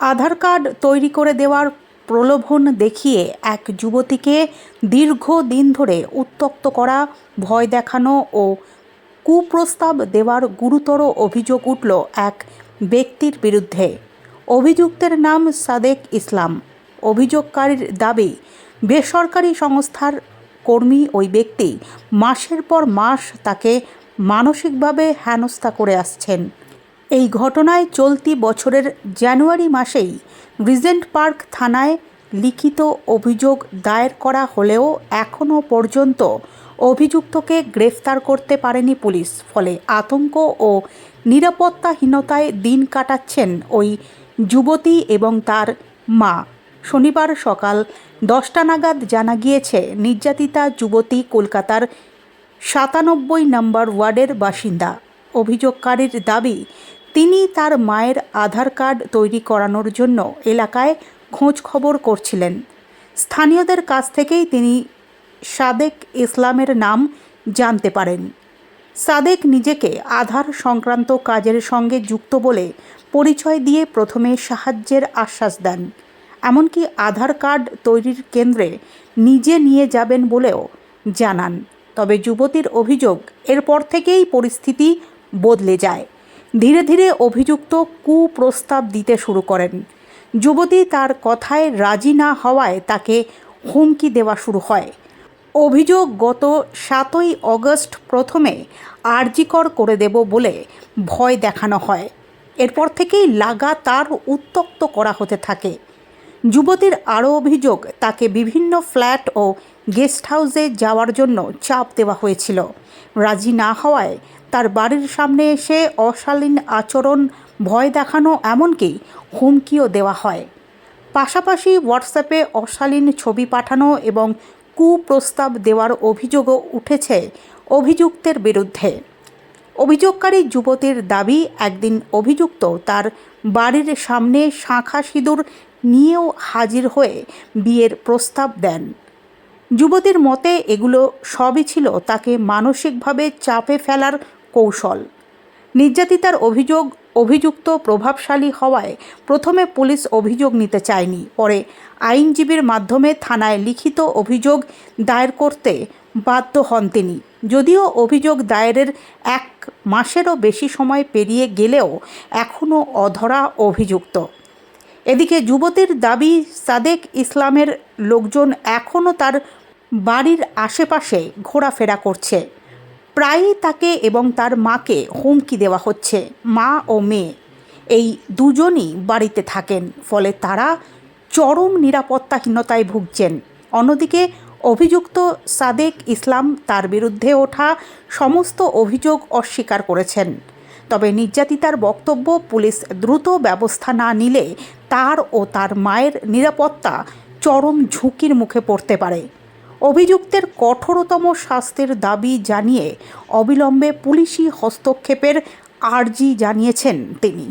আধার card তৈরি করে দেওয়ার প্রলোভন দেখিয়ে এক যুবতীকে দীর্ঘদিন ধরে উত্ত্যক্ত করা, ভয় দেখানো ও কুপ্রস্তাব দেওয়ার গুরুতর অভিযোগ উঠল এক ব্যক্তির বিরুদ্ধে। অভিযুক্তের নাম সাদেক ইসলাম। অভিযোগকারীর দাবি, বেসরকারি সংস্থার কর্মী ওই ব্যক্তি মাসের পর মাস তাকে মানসিকভাবে হেনস্থা করে আসছেন। এই ঘটনায় চলতি বছরের জানুয়ারি মাসেই রিজেন্ট পার্ক থানায় লিখিত অভিযোগ দায়ের করা হলেও এখনও পর্যন্ত অভিযুক্তকে গ্রেফতার করতে পারেনি পুলিশ, ফলে আতঙ্ক ও নিরাপত্তাহীনতায় দিন কাটাচ্ছেন ওই যুবতী এবং তার মা। শনিবার সকাল দশটা নাগাদ জানা গিয়েছে, নির্যাতিতা যুবতী কলকাতার সাতানব্বই নম্বর ওয়ার্ডের বাসিন্দা। অভিযোগকারীর দাবি তিনি তার মায়ের আধার কার্ড তৈরি করানোর জন্য এলাকায় খোঁজ খবর করছিলেন। স্থানীয়দের কাছ থেকেই তিনি সাদেক ইসলামের নাম জানতে পারেন। সাদেক নিজেকে আধার সংক্রান্ত কাজের সঙ্গে যুক্ত বলে পরিচয় দিয়ে প্রথমে সাহায্যের আশ্বাস দেন। এমনকি আধার কার্ড তৈরির কেন্দ্রে নিজে নিয়ে যাবেন বলেও জানান। তবে যুবতীর অভিযোগ এরপর থেকেই পরিস্থিতি বদলে যায়। ধীরে ধীরে অভিযুক্ত কুপ্রস্তাব দিতে শুরু করেন। যুবতী তার কথায় রাজি না হওয়ায় তাকে হুমকি দেওয়া শুরু হয়। অভিযোগ গত সাতই অগস্ট প্রথমে আর্জিকর করে দেব বলে ভয় দেখানো হয়। এরপর থেকেই লাগাতার উত্তক্ত করা হতে থাকে। যুবতীর আরও অভিযোগ, তাকে বিভিন্ন ফ্ল্যাট ও গেস্ট হাউসে যাওয়ার জন্য চাপ দেওয়া হয়েছিল। রাজি না হওয়ায় তার বাড়ির সামনে এসে অশালীন আচরণ, ভয় দেখানো এমনকি হুমকিও দেওয়া হয়। পাশাপাশি হোয়াটসঅ্যাপে অশালীন ছবি পাঠানো এবং কুপ্রস্তাব দেওয়ার অভিযোগও উঠেছে অভিযুক্তের বিরুদ্ধে। অভিযোগকারী যুবতীর দাবি, একদিন অভিযুক্ত তার বাড়ির সামনে শাঁখা সিঁদুর নিয়েও হাজির হয়ে বিয়ের প্রস্তাব দেন। যুবতীর মতে এগুলো সবই ছিল তাকে মানসিকভাবে চাপে ফেলার কৌশল। নির্যাতিতার অভিযোগ, অভিযুক্ত প্রভাবশালী হওয়ায় প্রথমে পুলিশ অভিযোগ নিতে চায়নি, পরে আইনজীবীর মাধ্যমে থানায় লিখিত অভিযোগ দায়ের করতে বাধ্য হন তিনি। যদিও অভিযোগ দায়েরের এক মাসেরও বেশি সময় পেরিয়ে গেলেও এখনও অধরা অভিযুক্ত। এদিকে যুবতীর দাবি, সাদেক ইসলামের লোকজন এখনও তার বাড়ির আশেপাশে ঘোরাফেরা করছে। প্রায়ই তাকে এবং তার মাকে হুমকি দেওয়া হচ্ছে, মা ও মেয়ে। এই দুজনই বাড়িতে থাকেন, ফলে তারা চরম নিরাপত্তাহীনতায় ভুগছেন। অন্যদিকে অভিযুক্ত সাদেক ইসলাম তার বিরুদ্ধে ওঠা সমস্ত অভিযোগ অস্বীকার করেছেন। তবে নির্যাতিতার বক্তব্য পুলিশ দ্রুত ব্যবস্থা না নিলে তার ও তার মায়ের নিরাপত্তা চরম ঝুঁকির মুখে পড়তে পারে। অভিযুক্তের কঠোরতম শাস্তির দাবি জানিয়ে অবিলম্বে পুলিশি হস্তক্ষেপের আর্জি জানিয়েছেন তিনি।